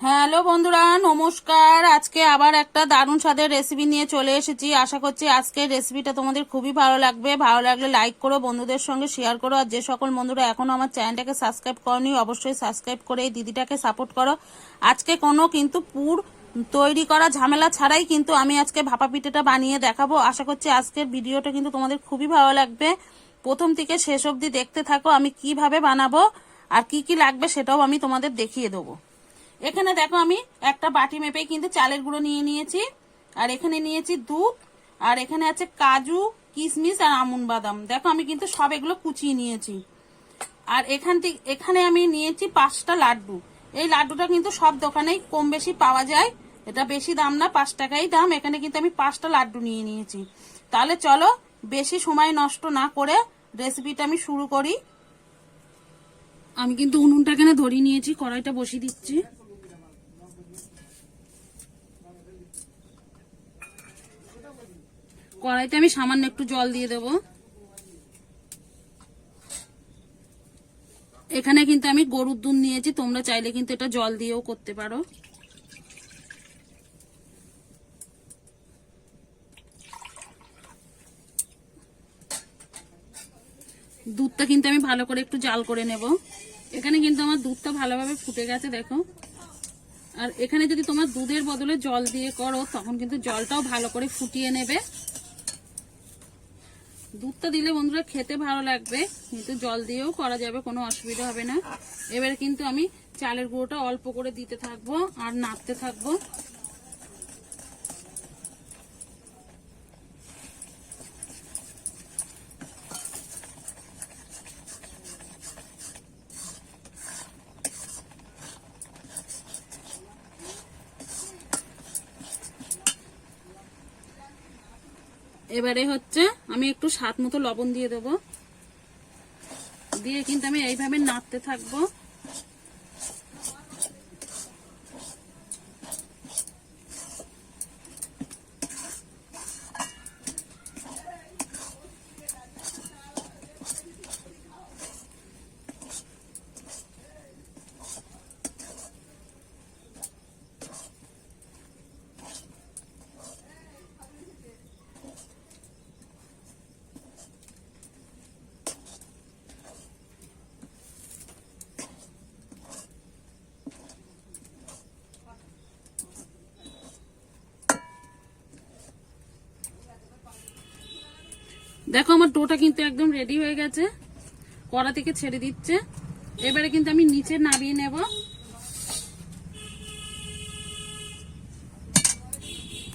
Hello বন্ধুরা, নমস্কার। আজকে আবার একটা দারুণ স্বাদের রেসিপি নিয়ে চলে এসেছি। আশা করছি আজকের রেসিপিটা তোমাদের খুবই ভালো লাগবে। ভালো লাগলে লাইক করো, বন্ধুদের সঙ্গে শেয়ার করো। আর যে সকল বন্ধুরা এখনও আমার চ্যানেলটাকে সাবস্ক্রাইব করনি, অবশ্যই সাবস্ক্রাইব করে এই দিদিটাকে সাপোর্ট করো। আজকে কোনো কিন্তু পুর তৈরি করা ঝামেলা ছাড়াই কিন্তু আমি আজকে ভাপা পিঠেটা বানিয়ে দেখাবো। আশা করছি আজকের ভিডিওটা কিন্তু তোমাদের খুবই ভালো লাগবে। প্রথম থেকে শেষ অবধি দেখতে থাকো আমি কীভাবে বানাবো আর কি কি লাগবে সেটাও আমি তোমাদের দেখিয়ে দেবো। এখানে দেখো আমি একটা বাটি মেপে কিন্তু চালের গুঁড়ো নিয়ে নিয়েছি। আর এখানে নিয়েছি দুধ, আর এখানে আছে কাজু কিশমিশ আর আমুন বাদাম। দেখো আমি কিন্তু সব এগুলো কুচিয়ে নিয়েছি। আর এখান থেকে এখানে আমি নিয়েছি পাঁচটা লাড্ডু। এই লাড্ডুটা কিন্তু সব দোকানেই কম বেশি পাওয়া যায়। এটা বেশি দাম না, পাঁচ টাকাই দাম। এখানে কিন্তু আমি পাঁচটা লাড্ডু নিয়ে নিয়েছি। তাহলে চলো, বেশি সময় নষ্ট না করে রেসিপিটা আমি শুরু করি। আমি কিন্তু উনুনটা এখানে ধরিয়ে নিয়েছি, কড়াইটা বসিয়ে দিচ্ছি। কড়াইতে আমি সামান্য একটু জল দিয়ে দেব। এখানে কিন্তু আমি গরুর দুধ নিয়েছি, তোমরা চাইলে কিন্তু এটা জল দিয়েও করতে পারো। দুধটা কিন্তু আমি ভালো করে একটু জাল করে নেব। এখানে কিন্তু আমার দুধটা ভালোভাবে ফুটে গেছে, দেখো। আর এখানে যদি তোমার দুধের বদলে জল দিয়ে করো, তখন কিন্তু জলটাও ভালো করে ফুটিয়ে নেবে। দুধটা দিলে বন্ধুরা খেতে ভালো লাগবে, কিন্তু জল দিয়েও করা যাবে, কোনো অসুবিধা হবে না। এবারে কিন্তু আমি চালের গুঁড়োটা অল্প করে দিতে থাকব আর নাড়তে থাকব। এবারে হচ্ছে আমি একটু স্বাদ মতো লবণ দিয়ে দেবো। দিয়ে কিন্তু আমি এইভাবে নাড়তে থাকব। দেখো আমার ডোটা কিন্তু একদম রেডি হয়ে গেছে। কড়া থেকে ছেড়ে দিচ্ছে। এবারে কিন্তু আমি নিচে নামিয়ে নেব।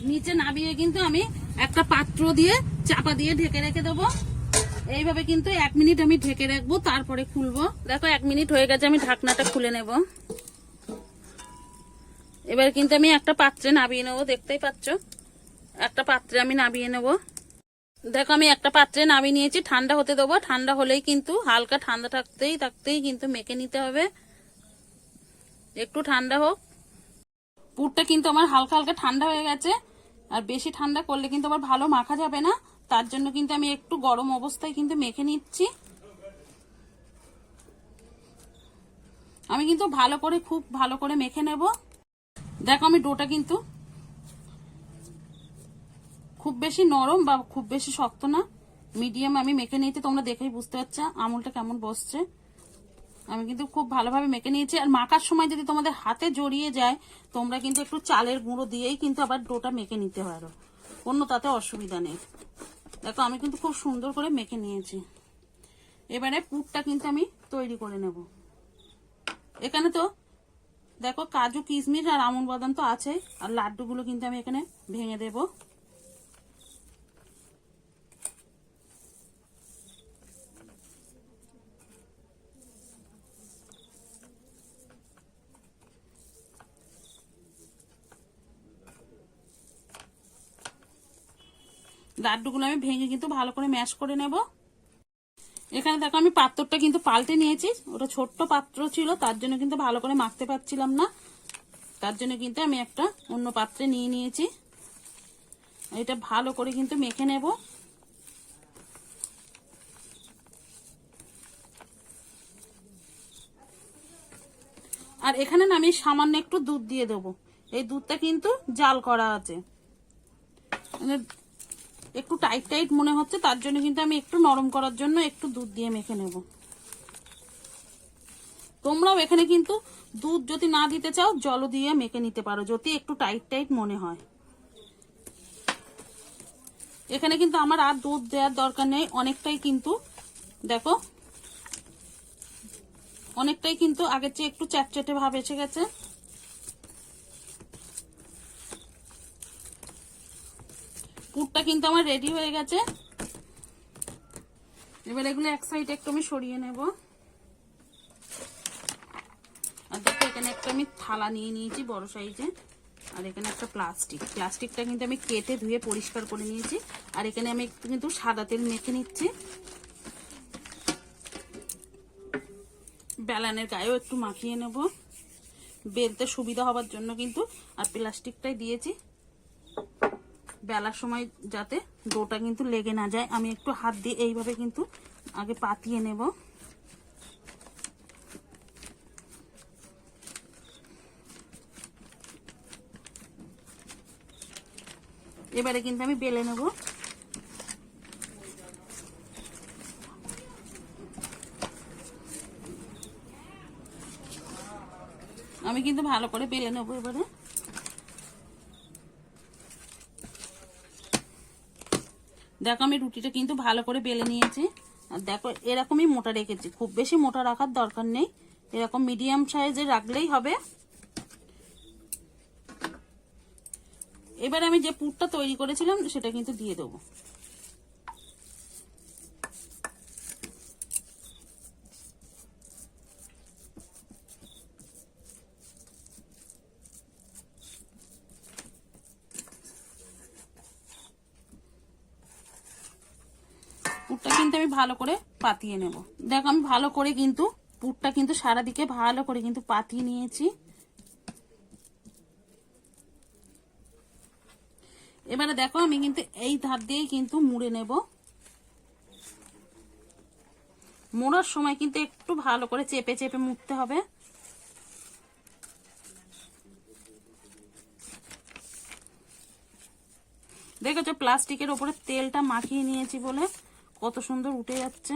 নিচে নামিয়ে কিন্তু আমি একটা পাত্র দিয়ে চাপা দিয়ে ঢেকে রেখে দেবো। এইভাবে কিন্তু এক মিনিট আমি ঢেকে রাখব, তারপরে খুলবো। দেখো এক মিনিট হয়ে গেছে, আমি ঢাকনাটা খুলে নেব। এবার কিন্তু আমি একটা পাত্রে নামিয়ে নেব, দেখতেই পাচ্ছ? একটা পাত্রে আমি নামিয়ে নেব। দেখো, আমি একটা পাত্রে নামিয়ে নিয়েছি। ঠান্ডা হতে দেবো। ঠান্ডা হলেই কিন্তু হালকা ঠান্ডা থাকতেই থাকতেই কিন্তু মেখে নিতে হবে। একটু ঠান্ডা হোক। পুরটা কিন্তু আমার হালকা হালকা ঠান্ডা হয়ে গেছে। আর বেশি ঠান্ডা করলে কিন্তু আবার ভালো মাখা যাবে না। তার জন্য কিন্তু আমি একটু গরম অবস্থায় কিন্তু মেখে নিচ্ছি। আমি কিন্তু ভালো করে খুব ভালো করে মেখে নেব। দেখো, আমি ডোটা কিন্তু খুব বেশি নরম বা খুব বেশি শক্ত না। মিডিয়াম আমি মেখে নিয়েছি, তোমরা দেখেই বুঝতে পারছ আমুলটা কেমন বসছে। আমি কিন্তু খুব ভালোভাবে মেখে নিয়েছি। আর মাখার সময় যদি তোমাদের হাতে জড়িয়ে যায়, তোমরা কিন্তু একটু চালের গুঁড়ো দিয়েই কিন্তু আবার ডোটা মেখে নিতে পারো। অন্য তাতে অসুবিধা নেই। দেখো, আমি কিন্তু খুব সুন্দর করে মেখে নিয়েছি। এবারে পুরটা কিন্তু আমি তৈরি করে নেব। এখানে তো দেখো, কাজু, কিশমিশ আর আমন বাদাম তো আছে আর লাড্ডুগুলো কিন্তু আমি এখানে ভেঙে দেবো। লাড্ডুগুলো আমি ভেঙে কিন্তু ভালো করে ম্যাশ করে নেব। এখানে দেখো আমি পাত্রটা কিন্তু পাল্টে নিয়েছি। ওটা ছোট্ট পাত্র ছিল, তার জন্য কিন্তু ভালো করে মাখতে পারছিলাম না। তার জন্য কিন্তু আমি একটা অন্য পাত্রে নিয়ে নিয়েছি। এটা ভালো করে কিন্তু মেখে নেব। আর এখানে আমি সামান্য একটু দুধ দিয়ে দেবো। এই দুধটা কিন্তু জাল করা আছে। মানে একটু টাইট টাইট মনে হচ্ছে, তার জন্য কিন্তু আমি একটু নরম করার জন্য একটু দুধ দিয়ে মেখে নেব। তোমরাও এখানে কিন্তু দুধ যদি না দিতে চাও জল দিয়ে মেখে নিতে পারো, যদি একটু টাইট টাইট মনে হয়। এখানে কিন্তু আমার আর দুধ দেওয়ার দরকার নেই, অনেকটাই কিন্তু, দেখো, অনেকটাই কিন্তু আগের চেয়ে একটু চ্যাটচ্যাটে ভাব এসে গেছে। পুরটা কিন্তু আমার রেডি হয়ে গেছে। এবার এগুলো এক সাইডে একটু আমি সরিয়ে নেব। আর দেখো, এখানে একটা আমি থালা নিয়ে নিয়েছি বড় সাইজে আর এখানে একটা প্লাস্টিক প্লাস্টিকটা কিন্তু আমি কেটে ধুয়ে পরিষ্কার করে নিয়েছি। আর এখানে আমি একটু কিন্তু সাদা তেল মেখে নিচ্ছি। বেলানের গায়েও একটু মাখিয়ে নেব। বেলতে সুবিধা হবার জন্য কিন্তু আর প্লাস্টিকটাই দিয়েছি। বেলার সময় যাতে ডোটা কিন্তু লেগে না যায়। আমি একটু হাত দিয়ে এইভাবে কিন্তু আগে পাতিয়ে নেব। এবারে কিন্তু আমি বেলে নেব। আমি কিন্তু ভালো করে বেলে নেব এবারে। দেখো আমি রুটিটা কিন্তু ভালো করে বেলে নিয়েছি। আর দেখো, এরকমই মোটা রেখেছি। খুব বেশি মোটা রাখার দরকার নেই। এরকম মিডিয়াম সাইজে রাখলেই হবে। এবার আমি যে পুরটা তৈরি করেছিলাম, সেটা কিন্তু দিয়ে দেবো। পুরটা কিন্তু আমি ভালো করে পাতিয়ে নেব। দেখো, আমি ভালো করে কিন্তু পুরটা কিন্তু সারা দিকে ভালো করে কিন্তু পাতিয়ে নিয়েছি। এবারে দেখো, আমি কিন্তু এই ধার দিয়েই কিন্তু মুড়ে নেব। মোড়ার সময় কিন্তু একটু ভালো করে চেপে চেপে মুড়তে হবে। দেখেছ, প্লাস্টিকের ওপরে তেলটা মাখিয়ে নিয়েছি বলে। কত সুন্দর উঠে যাচ্ছে।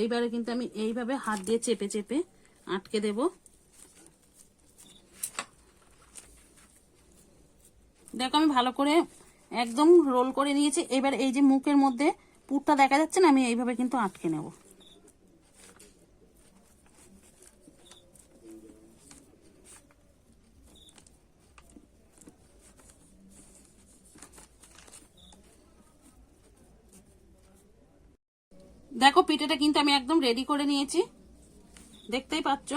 এইবারে কিন্তু আমি এইভাবে হাত দিয়ে চেপে চেপে আটকে দেব। দেখো আমি ভালো করে একদম রোল করে নিয়েছি। এবার এই যে মুখের মধ্যে পুরটা দেখা যাচ্ছে না, আমি এইভাবে কিন্তু আটকে নেব। দেখো, পিঠেটা কিন্তু আমি একদম রেডি করে নিয়েছি। দেখতেই পাচ্ছ?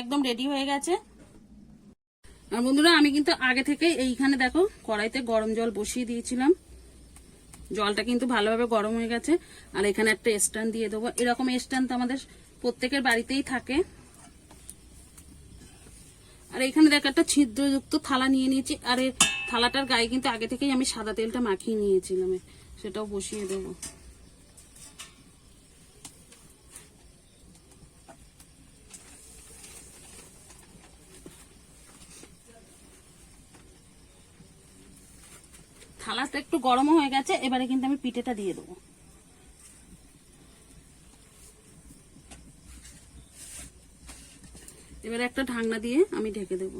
একদম রেডি হয়ে গেছে। আর বন্ধুরা, আমি কিন্তু আগে থেকে এইখানে দেখো, কড়াইতে গরম জল বসিয়ে দিয়েছিলাম। জলটা কিন্তু ভালোভাবে গরম হয়ে গেছে। আর এখানে একটা স্ট্যান্ড দিয়ে দেবো। এরকম স্ট্যান্ড তো আমাদের প্রত্যেকের বাড়িতেই থাকে। আর এখানে দেখো, একটা ছিদ্রযুক্ত থালা নিয়ে নিয়েছি। আর থালাটার গায়ে কিন্তু আগে থেকেই আমি সাদা তেলটা মাখিয়ে নিয়েছিলাম। সেটাও বসিয়ে দেবো। থালাটা একটু গরমও হয়ে গেছে, এবারে কিন্তু আমি পিঠেটা দিয়ে দেবো। এবারে একটা ঢাকনা দিয়ে আমি ঢেকে দেব।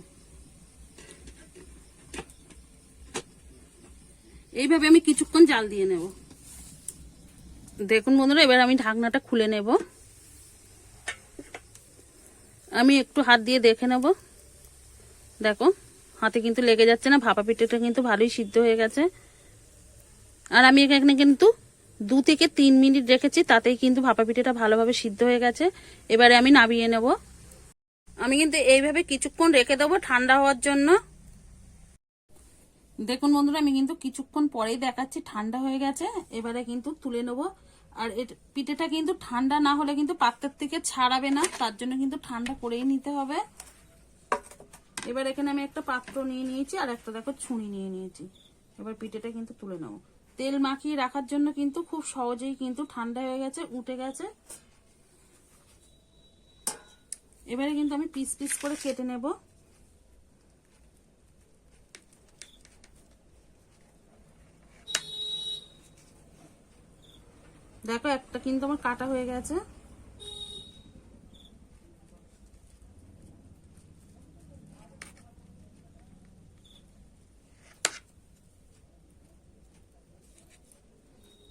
এইভাবে আমি কিছুক্ষণ জাল দিয়ে নেব। দেখুন বন্ধুরা, এবার আমি ঢাকনাটা খুলে নেব। আমি একটু হাত দিয়ে দেখে নেব। দেখো হাতে কিন্তু লেগে যাচ্ছে না, ভাপা পিঠেটা কিন্তু ভালোই সিদ্ধ হয়ে গেছে। আর আমি এখানে কিন্তু দু থেকে তিন মিনিট রেখেছি, তাতেই কিন্তু ভাপা পিঠেটা ভালোভাবে সিদ্ধ হয়ে গেছে। এবারে আমি নামিয়ে নেব। আমি কিন্তু এইভাবে কিছুক্ষণ রেখে দেবো ঠান্ডা হওয়ার জন্য। দেখুন বন্ধুরা, আমি কিন্তু কিছুক্ষণ পরেই দেখাচ্ছি, ঠান্ডা হয়ে গেছে। এবারে কিন্তু তুলে নেব। আর এর পিঠেটা কিন্তু ঠান্ডা না হলে কিন্তু পাত্রের থেকে ছাড়াবে না, তার জন্য কিন্তু ঠান্ডা করেই নিতে হবে। এবার এখানে আমি একটা পাত্র নিয়ে নিয়েছি আর একটা দেখো ছুঁড়ি নিয়ে নিয়েছি। এবার পিঠেটা কিন্তু তুলে নেব। তেল মাখিয়ে রাখার জন্য কিন্তু খুব সহজেই কিন্তু ঠান্ডা হয়ে গেছে, উঠে গেছে। এবারে কিন্তু আমি পিস পিস করে কেটে নেব। দেখো একটা কিন্তু আমার কাটা হয়ে গেছে।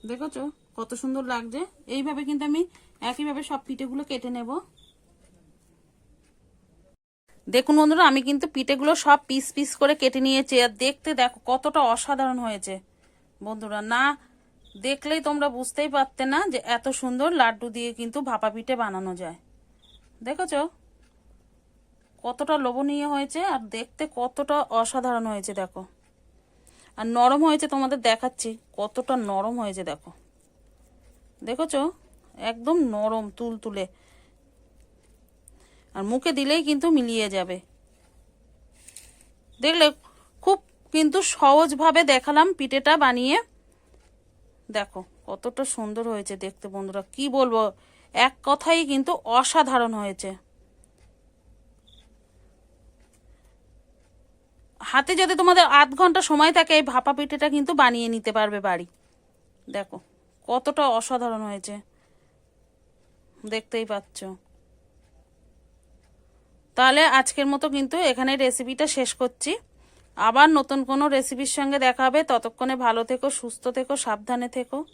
দেখেছ? কত সুন্দর লাগছে। এইভাবে কিন্তু আমি একইভাবে সব পিঠেগুলো কেটে নেব। দেখুন বন্ধুরা, আমি কিন্তু পিঠেগুলো সব পিস পিস করে কেটে নিয়েছি। আর দেখতে দেখো, কতটা অসাধারণ হয়েছে। বন্ধুরা, না দেখলেই তোমরা বুঝতেই পারতে না যে এত সুন্দর লাড্ডু দিয়ে কিন্তু ভাপা পিঠে বানানো যায়। দেখেছ? কতটা লোভনীয় হয়েছে। আর দেখতে কতটা অসাধারণ হয়েছে, দেখো। আর নরম হয়েছে তোমাদের দেখাচ্ছি। কতটা নরম হয়েছে দেখো। দেখেছ? একদম নরম তুল তুলে আর মুখে দিলেই কিন্তু মিলিয়ে যাবে। দেখলে খুব কিন্তু সহজভাবে দেখালাম পিঠেটা বানিয়ে। দেখো, কতটা সুন্দর হয়েছে দেখতে বন্ধুরা। কি বলব? এক কথাই কিন্তু অসাধারণ হয়েছে। হাতে যদি তোমাদের আধ ঘণ্টা সময় থাকে, এই ভাপা পিঠেটা কিন্তু বানিয়ে নিতে পারবে বাড়ি। দেখো, কতটা অসাধারণ হয়েছে। দেখতেই পাচ্ছ। তাহলে আজকের মতো কিন্তু এখানে রেসিপিটা শেষ করছি। আবার নতুন কোনো রেসিপির সঙ্গে দেখা হবে। ততক্ষণে ভালো থেকো, সুস্থ থেকো, সাবধানে থেকো।